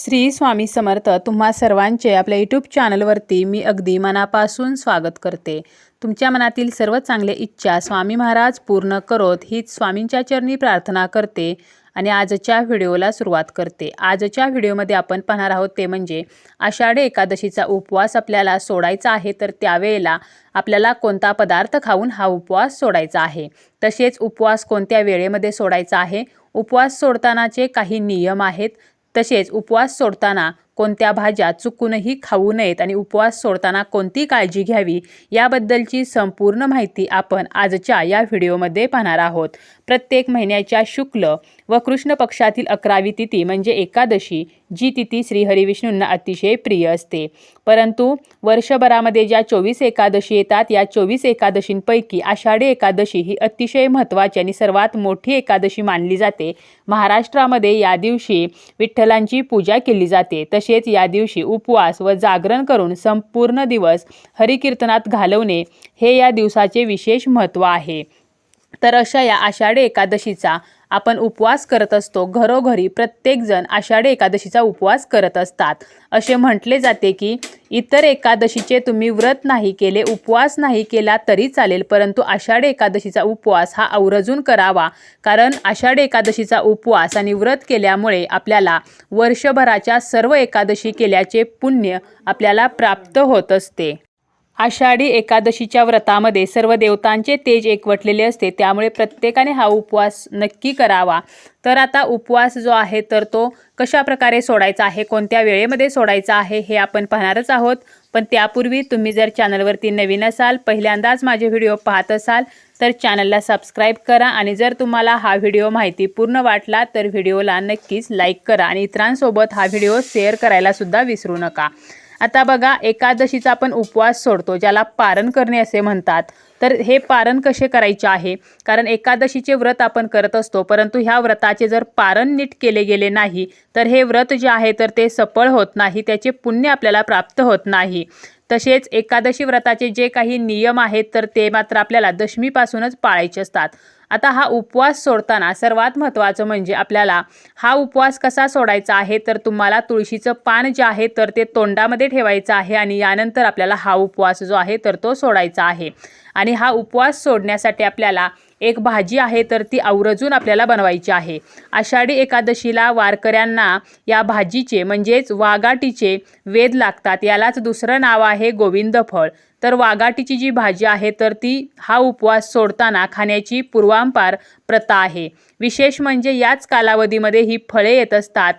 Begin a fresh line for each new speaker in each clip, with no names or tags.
श्री स्वामी समर्थ तुम्हा सर्वांचे आपल्या यूट्यूब चॅनलवरती मी अगदी मनापासून स्वागत करते. तुमच्या मनातील सर्व चांगले इच्छा स्वामी महाराज पूर्ण करोत हीच स्वामींच्या चरणी प्रार्थना करते आणि आजच्या व्हिडिओला सुरुवात करते. आजच्या व्हिडिओमध्ये आपण पाहणार आहोत ते म्हणजे आषाढी एकादशीचा उपवास आपल्याला सोडायचा आहे तर त्यावेळेला आपल्याला कोणता पदार्थ खाऊन हा उपवास सोडायचा आहे? तसेच उपवास कोणत्या वेळेमध्ये सोडायचा आहे? उपवास सोडतानाचे काही नियम आहेत. तसेच उपवास सोडताना कोणत्या भाज्या चुकूनही खाऊ नयेत आणि उपवास सोडताना कोणती काळजी घ्यावी याबद्दलची संपूर्ण माहिती आपण आजच्या या व्हिडिओमध्ये पाहणार आहोत. प्रत्येक महिन्याच्या शुक्ल व कृष्ण पक्षातील अकरावी तिथी म्हणजे एकादशी जी तिथी श्रीहरिविष्णूंना अतिशय प्रिय असते. परंतु वर्षभरामध्ये ज्या चोवीस एकादशी येतात या चोवीस एकादशींपैकी आषाढी एकादशी ही अतिशय महत्त्वाची आणि सर्वात मोठी एकादशी मानली जाते. महाराष्ट्रामध्ये या दिवशी विठ्ठलांची पूजा केली जाते. तसेच या दिवशी उपवास व जागरण करून संपूर्ण दिवस हरिकीर्तनात घालवणे हे या दिवसाचे विशेष महत्त्व आहे. तर अशा या आषाढी एकादशीचा आपण उपवास करत असतो. घरोघरी प्रत्येकजण आषाढी एकादशीचा उपवास करत असतात. असे म्हटले जाते की इतर एकादशीचे तुम्ही व्रत नाही केले उपवास नाही केला तरी चालेल परंतु आषाढी एकादशीचा उपवास हा आवर्जून करावा. कारण आषाढी एकादशीचा उपवास आणि व्रत केल्यामुळे आपल्याला वर्षभराच्या सर्व एकादशी केल्याचे पुण्य आपल्याला प्राप्त होत असते. आषाढी एकादशीच्या व्रतामध्ये सर्व देवतांचे तेज एकवटलेले असते त्यामुळे प्रत्येकाने हा उपवास नक्की करावा. तर आता उपवास जो आहे तर तो कशा प्रकारे सोडायचा आहे कोणत्या वेळेमध्ये सोडायचा आहे हे आपण पाहणारच आहोत. पण त्यापूर्वी तुम्ही जर चॅनलवरती नवीन असाल पहिल्यांदाच माझे व्हिडिओ पाहत असाल तर चॅनलला सबस्क्राईब करा आणि जर तुम्हाला हा व्हिडिओ माहिती पूर्ण वाटला तर व्हिडिओला नक्कीच लाईक करा आणि इतरांसोबत हा व्हिडिओ शेअर करायलासुद्धा विसरू नका. आता बघा एकादशीचा आपण उपवास सोडतो ज्याला पारण करणे असे म्हणतात. तर हे पारण कसे करायचे आहे? कारण एकादशीचे व्रत आपण करत असतो परंतु ह्या व्रताचे जर पारण नीट केले गेले नाही तर हे व्रत जे आहे तर ते सफळ होत नाही त्याचे पुण्य आपल्याला प्राप्त होत नाही. तसेच एकादशी व्रताचे जे काही नियम आहेत तर ते मात्र आपल्याला दशमीपासूनच पाळायचे असतात. आता हा उपवास सोडताना सर्वात महत्त्वाचं म्हणजे आपल्याला हा उपवास कसा सोडायचा आहे तर तुम्हाला तुळशीचं पान जे आहे तर ते तोंडामध्ये ठेवायचं आहे आणि यानंतर आपल्याला हा उपवास जो आहे तर तो सोडायचा आहे. आणि हा उपवास सोडण्यासाठी आपल्याला एक भाजी आहे तर ती आवर्जून आपल्याला बनवायची आहे. आषाढी एकादशीला वारकऱ्यांना या भाजीचे म्हणजेच वाघाटीचे वेद लागतात. यालाच दुसरं नाव आहे गोविंद फळ तर वाघाटीची जी भाजी आहे तर ती हा उपवास सोडताना खाण्याची पूर्वांपार प्रथा आहे. विशेष म्हणजे याच कालावधीमध्ये ही फळे येत असतात.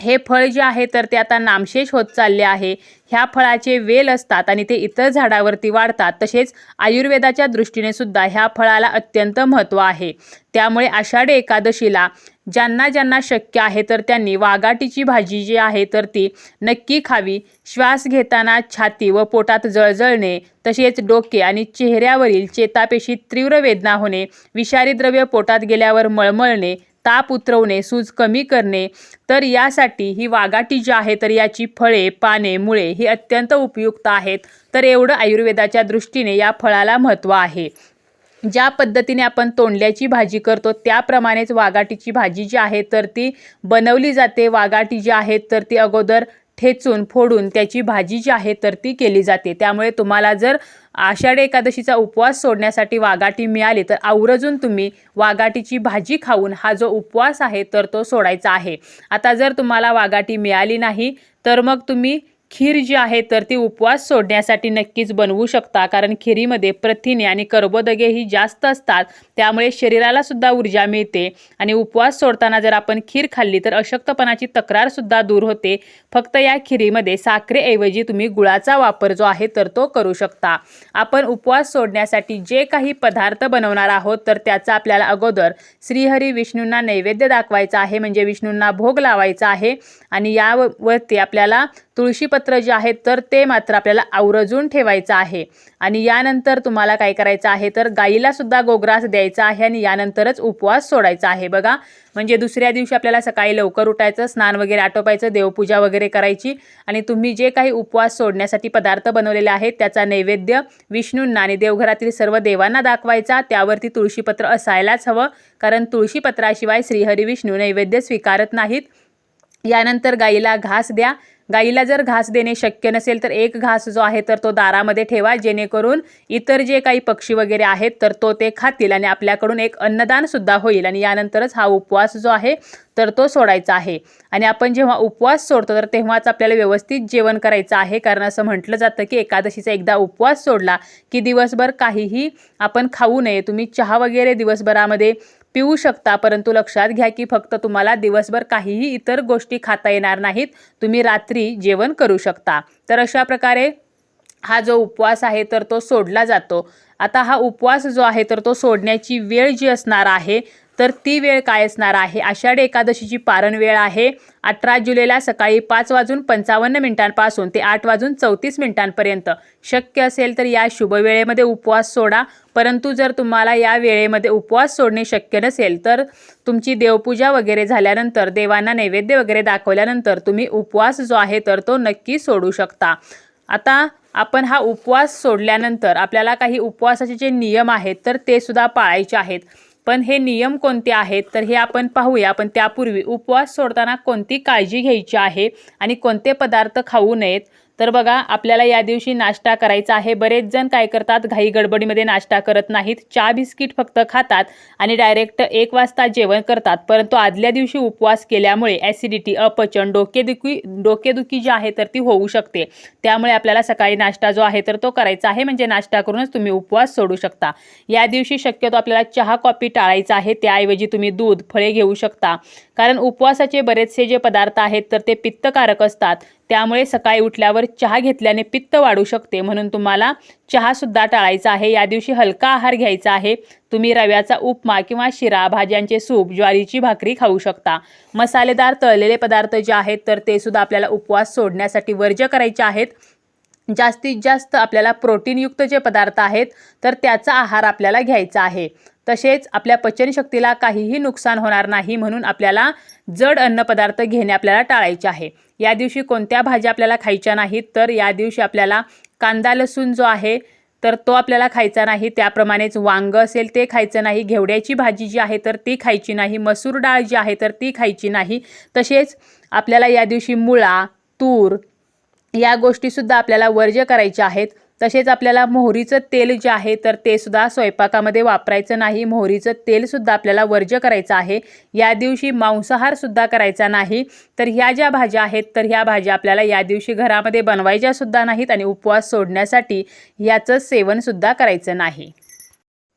हे फळ जे आहे तर ते आता नामशेष होत चालले आहे. ह्या फळाचे वेल असतात आणि ते इतर झाडावरती वाढतात. तसेच आयुर्वेदाच्या दृष्टीने सुद्धा ह्या फळाला अत्यंत महत्त्व आहे. त्यामुळे आषाढी एकादशीला ज्यांना ज्यांना शक्य आहे तर त्यांनी वाघाटीची भाजी जी आहे तर ती नक्की खावी. श्वास घेताना छाती व पोटात जळजळणे तसेच डोके आणि चेहऱ्यावरील चेतापेशी तीव्र वेदना होणे विषारी द्रव्य पोटात गेल्यावर मळमळणे ताप उतरवणे सूज कमी करणे तर यासाठी ही वाघाटी जी आहे तर याची फळे पाने मुळे ही अत्यंत उपयुक्त आहेत. तर एवढं आयुर्वेदाच्या दृष्टीने या फळाला महत्त्व आहे. ज्या पद्धतीने आपण तोंडल्याची भाजी करतो त्याप्रमाणेच वाघाटीची भाजी जी आहे तर ती बनवली जाते. वाघाटी जी आहे तर ती अगोदर ठेचून फोडून त्याची भाजी जी आहे तर ती केली जाते. त्यामुळे तुम्हाला जर आषाढी एकादशीचा उपवास सोडण्यासाठी वाघाटी मिळाली तर आवर्जून तुम्ही वाघाटीची भाजी खाऊन हा जो उपवास आहे तर तो सोडायचा आहे. आता जर तुम्हाला वाघाटी मिळाली नाही तर मग तुम्ही खीर जी आहे तर ती उपवास सोडण्यासाठी नक्कीच बनवू शकता. कारण खिरीमध्ये प्रथिने आणि कर्बोदगे ही जास्त असतात. त्यामुळे शरीराला सुद्धा ऊर्जा मिळते. आणि उपवास सोडताना जर आपण खीर खाल्ली तर अशक्तपणाची तक्रारसुद्धा दूर होते. फक्त या खिरीमध्ये साखरेऐवजी तुम्ही गुळाचा वापर जो आहे तर तो करू शकता. आपण उपवास सोडण्यासाठी जे काही पदार्थ बनवणार आहोत तर त्याचा आपल्याला अगोदर श्रीहरी विष्णूंना नैवेद्य दाखवायचा आहे. म्हणजे विष्णूंना भोग लावायचा आहे. आणि यावरती आपल्याला तुळशी पत्र जे आहेत तर ते मात्र आपल्याला आवर्जून ठेवायचं आहे. आणि यानंतर तुम्हाला काय करायचं आहे तर गाईला सुद्धा गोग्रास द्यायचा आहे आणि यानंतरच उपवास सोडायचा आहे. बघा म्हणजे दुसऱ्या दिवशी आपल्याला सकाळी लवकर उठायचं स्नान वगैरे आटोपायचं देवपूजा वगैरे करायची आणि तुम्ही जे काही उपवास सोडण्यासाठी पदार्थ बनवलेले आहेत त्याचा नैवेद्य विष्णूंना आणि देवघरातील सर्व देवांना दाखवायचा. त्यावरती तुळशीपत्र असायलाच हवं कारण तुळशीपत्राशिवाय श्रीहरी विष्णू नैवेद्य स्वीकारत नाहीत. यानंतर गाईला घास द्या गाईला जर घास देणे शक्य नसेल तर एक घास जो आहे तर तो दारामध्ये ठेवा जेणेकरून इतर जे काही पक्षी वगैरे आहेत तर तो ते खातील आणि आपल्याकडून एक अन्नदान सुद्धा होईल. आणि यानंतरच हा उपवास जो आहे तर तो सोडायचा आहे. आणि आपण जेव्हा उपवास सोडतो तर तेव्हाच आपल्याला व्यवस्थित जेवण करायचं आहे. कारण असं म्हटलं जातं की एकादशीचा एकदा उपवास सोडला की दिवसभर काहीही आपण खाऊ नये. तुम्ही चहा वगैरे दिवसभरामध्ये पिऊ शकता परंतु लक्षात घ्या की फक्त तुम्हाला दिवसभर काहीही इतर गोष्टी खाता येणार नाहीत. तुम्ही रात्री जेवण करू शकता. तर अशा प्रकारे हा जो उपवास आहे तर तो सोडला जातो. आता हा उपवास जो आहे तर तो सोडण्याची वेळ जी असणार आहे तर ती वेळ काय असणार आहे? आषाढी एकादशीची पारण वेळ आहे. अठरा जुलैला सकाळी पाच वाजून पंचावन्न मिनिटांपासून ते आठ वाजून चौतीस मिनिटांपर्यंत. शक्य असेल तर या शुभवेळेमध्ये उपवास सोडा. परंतु जर तुम्हाला या वेळेमध्ये उपवास सोडणे शक्य नसेल तर तुमची देवपूजा वगैरे झाल्यानंतर देवांना नैवेद्य वगैरे दाखवल्यानंतर तुम्ही उपवास जो आहे तर तो नक्की सोडू शकता. आता आपण हा उपवास सोडल्यानंतर आपल्याला काही उपवासाचे जे नियम आहेत तर ते सुद्धा पाळायचे आहेत. पण हे नियम कोणते आहेत? तर हे आपण पाहूया. पण त्यापूर्वी उपवास सोडताना कोणती काळजी घ्यायची आहे आणि कोणते पदार्थ खाऊ नयेत? तर बघा आपल्याला या दिवशी नाश्ता करायचा आहे. बरेच जण काय करतात घाई गडबडीमध्ये नाश्ता करत नाहीत. चहा बिस्किट फक्त खातात आणि डायरेक्ट एक वाजता जेवण करतात. परंतु आदल्या दिवशी उपवास केल्यामुळे ॲसिडिटी अपचन डोकेदुखी डोकेदुखी जी आहे तर ती होऊ शकते. त्यामुळे आपल्याला सकाळी नाश्ता जो आहे तर तो करायचा आहे. म्हणजे नाश्ता करूनच तुम्ही उपवास सोडू शकता. या दिवशी शक्यतो आपल्याला चहा कॉफी टाळायचा आहे. त्याऐवजी तुम्ही दूध फळे घेऊ शकता. कारण उपवासाचे बरेचसे जे पदार्थ आहेत तर ते पित्तकारक असतात. त्यामुळे सकाळी उठल्यावर चहा घेतल्याने पित्त वाढू शकते. म्हणून तुम्हाला चहासुद्धा टाळायचा आहे. या दिवशी हलका आहार घ्यायचा आहे. तुम्ही रव्याचा उपमा किंवा शिरा भाज्यांचे सूप ज्वारीची भाकरी खाऊ शकता. मसालेदार तळलेले पदार्थ जे आहेत तर ते सुद्धा आपल्याला उपवास सोडण्यासाठी वर्ज्य करायचे आहेत. जास्तीत जास्त आपल्याला प्रोटीनयुक्त जे पदार्थ आहेत तर त्याचा आहार आपल्याला घ्यायचा आहे. तसेच आपल्या पचनशक्तीला काहीही नुकसान होणार नाही म्हणून आपल्याला जड अन्नपदार्थ घेणे आपल्याला टाळायचे आहे. या दिवशी कोणत्या भाज्या आपल्याला खायच्या नाहीत तर या दिवशी आपल्याला कांदा लसूण जो आहे तर तो आपल्याला खायचा नाही. त्याप्रमाणेच वांग असेल ते खायचं नाही. घेवड्याची भाजी जी आहे तर ती खायची नाही. मसूर डाळ जी आहे तर ती खायची नाही. तसेच आपल्याला या दिवशी मुळा तूर या गोष्टीसुद्धा आपल्याला वर्ज्य करायच्या आहेत. तसेच आपल्याला मोहरीचं तेल जे आहे तर ते सुद्धा स्वयंपाकामध्ये वापरायचं नाही. मोहरीचं तेलसुद्धा आपल्याला वर्ज्य करायचं आहे. या दिवशी मांसाहारसुद्धा करायचा नाही. तर ह्या ज्या भाज्या आहेत तर ह्या भाज्या आपल्याला या दिवशी घरामध्ये बनवायच्या सुद्धा नाहीत आणि उपवास सोडण्यासाठी याचं सेवनसुद्धा करायचं नाही.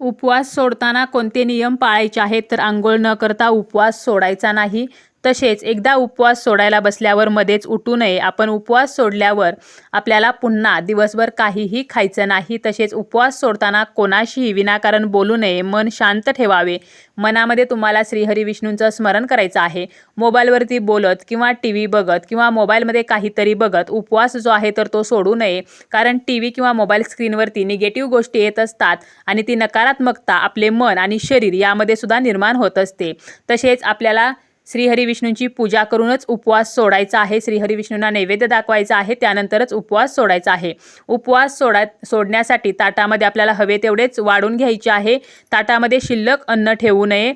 उपवास सोडताना कोणते नियम पाळायचे आहेत तर आंघोळ न करता उपवास सोडायचा नाही. तसेच एकदा उपवास सोडायला बसल्यावर मध्येच उठू नये. आपण उपवास सोडल्यावर आपल्याला पुन्हा दिवसभर काहीही खायचं नाही. तसेच उपवास सोडताना कोणाशीही विनाकारण बोलू नये. मन शांत ठेवावे. मनामध्ये तुम्हाला श्रीहरी विष्णूंचं स्मरण करायचं आहे. मोबाईलवरती बोलत किंवा टी व्ही बघत किंवा मोबाईलमध्ये काहीतरी बघत उपवास जो आहे तर तो सोडू नये. कारण टी व्ही किंवा मोबाईल स्क्रीनवरती निगेटिव्ह गोष्टी येत असतात आणि ती नकारात्मकता आपले मन आणि शरीर यामध्ये सुद्धा निर्माण होत असते. तसेच आपल्याला श्रीहरी विष्णूंची पूजा करूनच उपवास सोडायचा आहे. श्रीहरी विष्णूंना नैवेद्य दाखवायचा आहे. त्यानंतरच उपवास सोडायचा आहे. उपवास सोडा सोडण्यासाठी ताटामध्ये आपल्याला हवे तेवढेच वाढून घ्यायचे आहे. ताटामध्ये शिल्लक अन्न ठेवू नये.